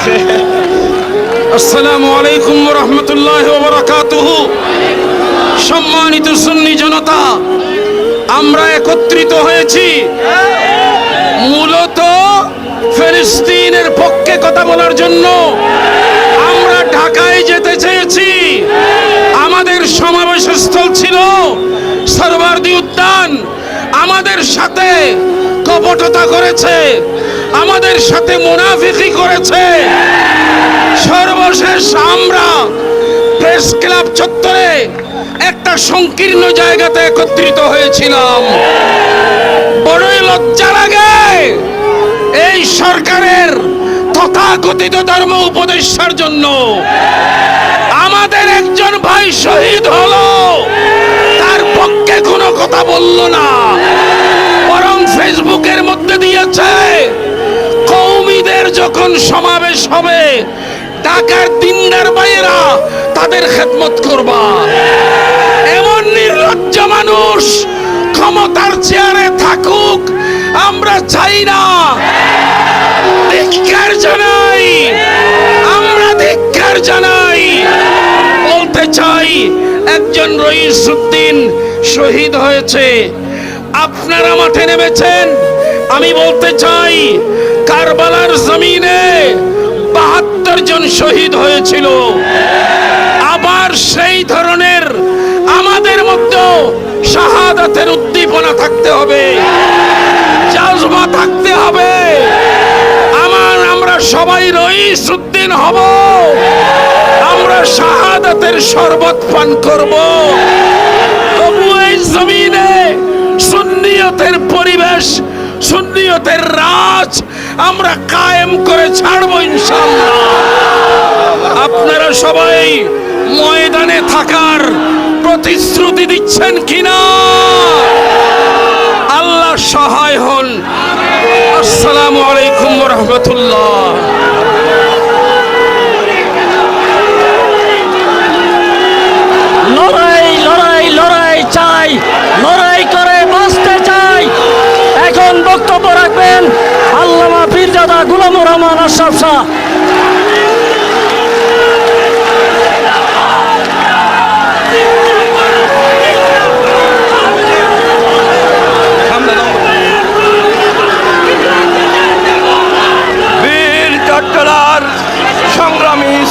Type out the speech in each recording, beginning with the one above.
আসসালামু আলাইকুম রহমতুল্লাহ বারাকাতুহ। সম্মানিত সুন্নি জনতা, আমরা একত্রিত হয়েছি। মূলত ফিলিস্তিনের পক্ষে কথা বলার জন্য। আমাদের সাথে কপটতা করেছে, আমাদের সাথে মুনাফিকি করেছে। সর্বশেষ আমরা প্রেস ক্লাব চত্বরে একটা সংকীর্ণ জায়গাতে একত্রিত হয়েছিলাম। বড়ই লজ্জা লাগে এই সরকারের তথাকথিত ধর্ম উপদেষ্টার জন্য আমাদের একজন ভাই শহীদ হলো। কথা বলল না। বরং ফেসবুকের মধ্যে দিয়েছে, কৌমিদের যখন সমাবেশ হবে, ঢাকার দিনদার ভাইয়েরা তাদের খেদমত করবা। এমন নির্লজ্জ মানুষ ক্ষমতার চেয়ারে থাকুক, আমরা চাই না। ধিক্কার জানাই, আমরা ধিক্কার জানাই। বলতে চাই, একজন রইসুদ্দিন শহীদ হয়েছে। আপনারা মাঠে নেমেছেন। আমি বলতে চাই, কারবালার জমিনে বাহাত্তর জন শহীদ হয়েছিল। আবার সেই ধরনের আমাদের মধ্যে শাহাদাতের উদ্দীপনা থাকতে হবে। জাজবা থাকতে হবে। সবাই রইস উদ্দিন হব। আমরা শাহাদাতের শরবত পান করব। তবু এই জমিনে সুন্নিয়তের পরিবেশ, সুন্নিয়তের রাজ আমরা কায়েম করে ছাড়বো ইনশাল্লাহ আপনারা সবাই ময়দানে থাকার প্রতিশ্রুতি দিচ্ছেন কিনা? আল্লাহ সহায় হন। আসসালামু আলাইকুম রহমতুল্লাহ লড়াই লড়াই লড়াই চাই লড়াই করে বাঁচতে চাই এখন বক্তব্য রাখবেন আল্লামা পীরজাদা গুলামুর রহমান আশরাফ শাহ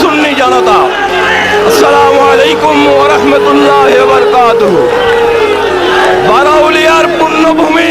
সুন্নি জনতা। আলাইকুম বারাউলিয়ার পুণ্যভূমি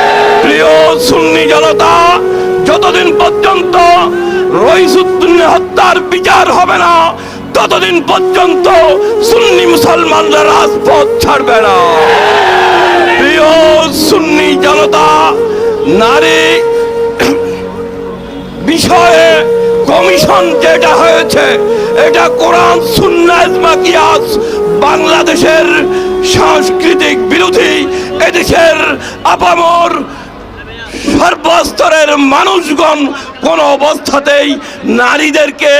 প্রিয় সুন্নি জনতা, যতদিন পর্যন্ত রইসুদ্দিনের হত্যার বিচার হবে না, ততদিন পর্যন্ত সুন্নি মুসলমানরা রাজপথ ছাড়বে না। প্রিয় সুন্নি জনতা, নারী বিষয়ে কমিশন যেটা হয়েছে, এটা কোরআন সুন্নাত মাকিয়াস, বাংলাদেশের সাংস্কৃতিক বিরোধী এদেশের আপামর সর্বস্তরের মানুষগণ কোন অবস্থাতেই নারীদেরকে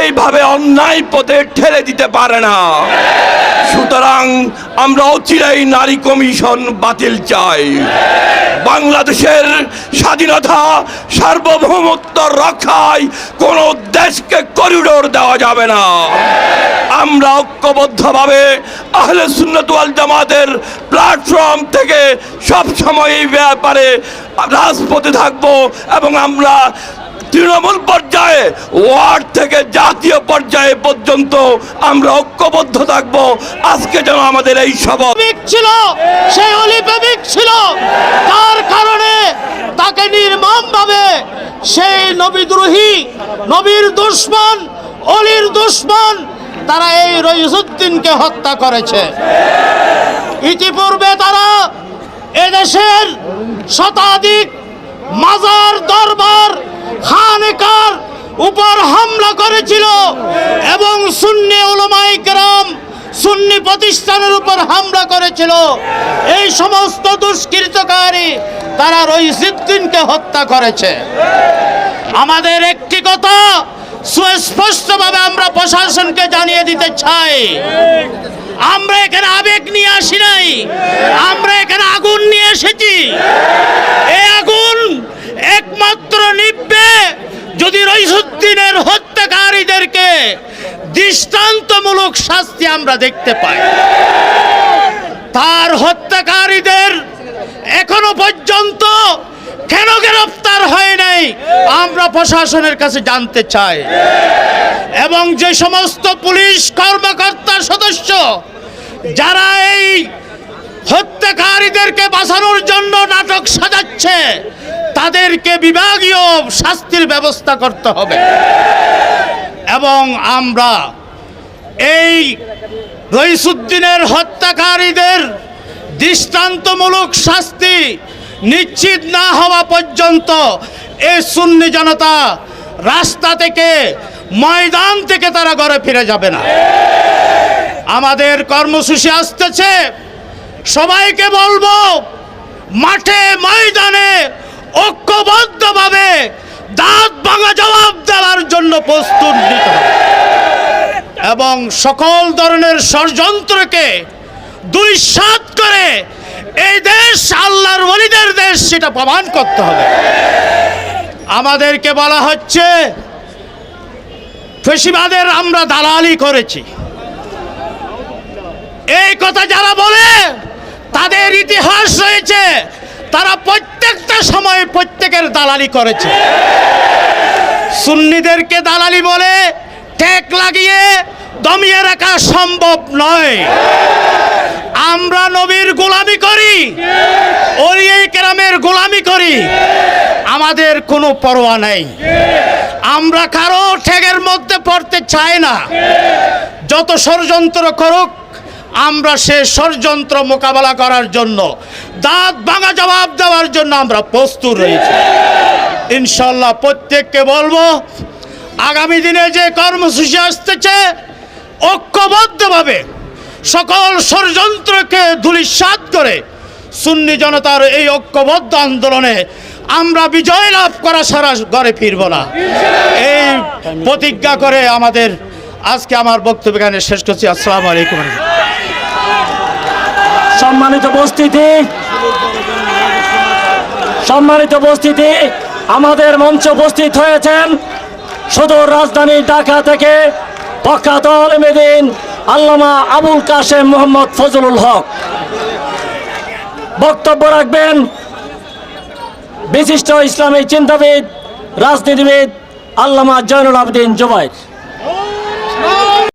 এইভাবে অন্যায় পথে ঠেলে দিতে পারে না। সুতরাং আমরা অচিরাই নারী কমিশন বাতিল চাই। বাংলাদেশের স্বাধীনতা, সার্বভৌমত্ব রক্ষায় কোন দেশকে করিডোর দেওয়া যাবে না। আমরা ঐক্যবদ্ধভাবে আহলে সুন্নত ওয়াল জামাতের প্ল্যাটফর্ম থেকে সব সময় এই ব্যাপারে রাজপথে থাকব এবং আমরা তৃণমূল পর্যায়ে, ওয়ার্ড থেকে জাতীয় পর্যায়ে পর্যন্ত আমরা ঐক্যবদ্ধ থাকব। আজকে যেন আমাদের এই শপথ ছিল, সে অলি প্রেমিক ছিল। তার কারণে তাকে নির্মম ভাবে সেই নবীদ্রোহী, নবীর দুশ্মন, অলির দুশ্মন তারা এই রইসুদ্দিনকে হত্যা করেছে। ইতিপূর্বে তারা এদেশের শতাধিক মাজার, দরবার, খানেকার করেছিল এবং সুন্নি ওলামাই গ্রাম সুন্নি প্রতিষ্ঠানের উপর হামলা করেছিল। এই সমস্ত দুষ্কৃতকারী তারা রইসুদ্দিনকে হত্যা করেছে। আমাদের একটি কথা সুস্পষ্টভাবে আমরা প্রশাসনকে জানিয়ে দিতে চাই। আমরা এখানে আবেগ নিয়ে আসি নাই। আমরা এখানে আগুন নিয়ে এসেছি। এই আগুন একমাত্র নিববে যদি রইসুদ্দিনের হত্যাকারীদেরকে দৃষ্টান্তমূলক শাস্তি আমরা দেখতে পাই। তার হত্যাকারীদের এখনও পর্যন্ত কেন গ্রেফতার হয় প্রশাসনের কাছে জানতে চাই এবং যে সমস্ত পুলিশ কর্মকর্তা সদস্য, যারা এই হত্যাকারীদেরকে বাঁচানোর জন্য নাটক সাজাচ্ছে, তাদেরকে বিভাগীয় শাস্তির ব্যবস্থা করতে হবে। এবং আমরা এই রইসুদ্দিনের হত্যাকারীদের দৃষ্টান্তমূলক শাস্তি নিশ্চিত না হওয়া পর্যন্ত এই সুন্নি জনতা, রাস্তা থেকে, ময়দান থেকে তারা ঘরে ফিরে যাবে না। আমাদের কর্মসূচি আসতেছে। সবাইকে বলব, মাঠে, ময়দানে ঐক্যবদ্ধভাবে দাঁত ভাঙা জবাব দেওয়ার জন্য প্রস্তুত নিতে হবে। এবং সকল ধরনের ষড়যন্ত্রকে দুই সাত করে এই দেশ, আল্লাহর ওলিদের দেশ, সেটা প্রমাণ করতে হবে। আমাদেরকে বলা হচ্ছে, ফেসিবাদের আমরা দালালি করেছি। এই কথা যারা বলে, তাদের ইতিহাস রয়েছে, তারা প্রত্যেকটা সময় প্রত্যেকের দালালি করেছে। সুন্নিদেরকে দালালি বলে ঠেক লাগিয়ে দমিয়ে রাখা সম্ভব নয়। আমরা নবীর গোলামি করি। ওরিয়ে কেরামের গোলামি করি। আমাদের কোনো পরোয়া নেই। আমরা কারও ঠেকের মধ্যে পড়তে চাই না। যত ষড়যন্ত্র করুক, আমরা সে ষড়যন্ত্র মোকাবেলা করার জন্য, দাঁত ভাঙা জবাব দেওয়ার জন্য আমরা প্রস্তুত রয়েছি। ইনশাল্লাহ প্রত্যেককে বলব, আগামী দিনে যে কর্মসূচি আসতেছে, ঐক্যবদ্ধভাবে সকল ষড়যন্ত্রকে ধূলিসাৎ করে সুন্নি জনতার এই ঐক্যবদ্ধ আন্দোলনে আমরা বিজয় লাভ করা সারা ঘরে ফিরব না। এই প্রতিজ্ঞা করে আমাদের আজকে আমার বক্তব্য এখানে শেষ করছি। আসসালামু আলাইকুম। সম্মানিত উপস্থিতি সম্মানিত উপস্থিতি, আমাদের মঞ্চে উপস্থিত হয়েছেন সদর রাজধানী ঢাকা থেকে প্রখ্যাত আলমেদিন আল্লামা আবুল কাশেম মোহাম্মদ ফজলুল হক। বক্তব্য রাখবেন, বিশিষ্ট ইসলামী চিন্তাবিদ, রাজনীতিবিদ আল্লামা জয়নুল আবদিন জুবাইর।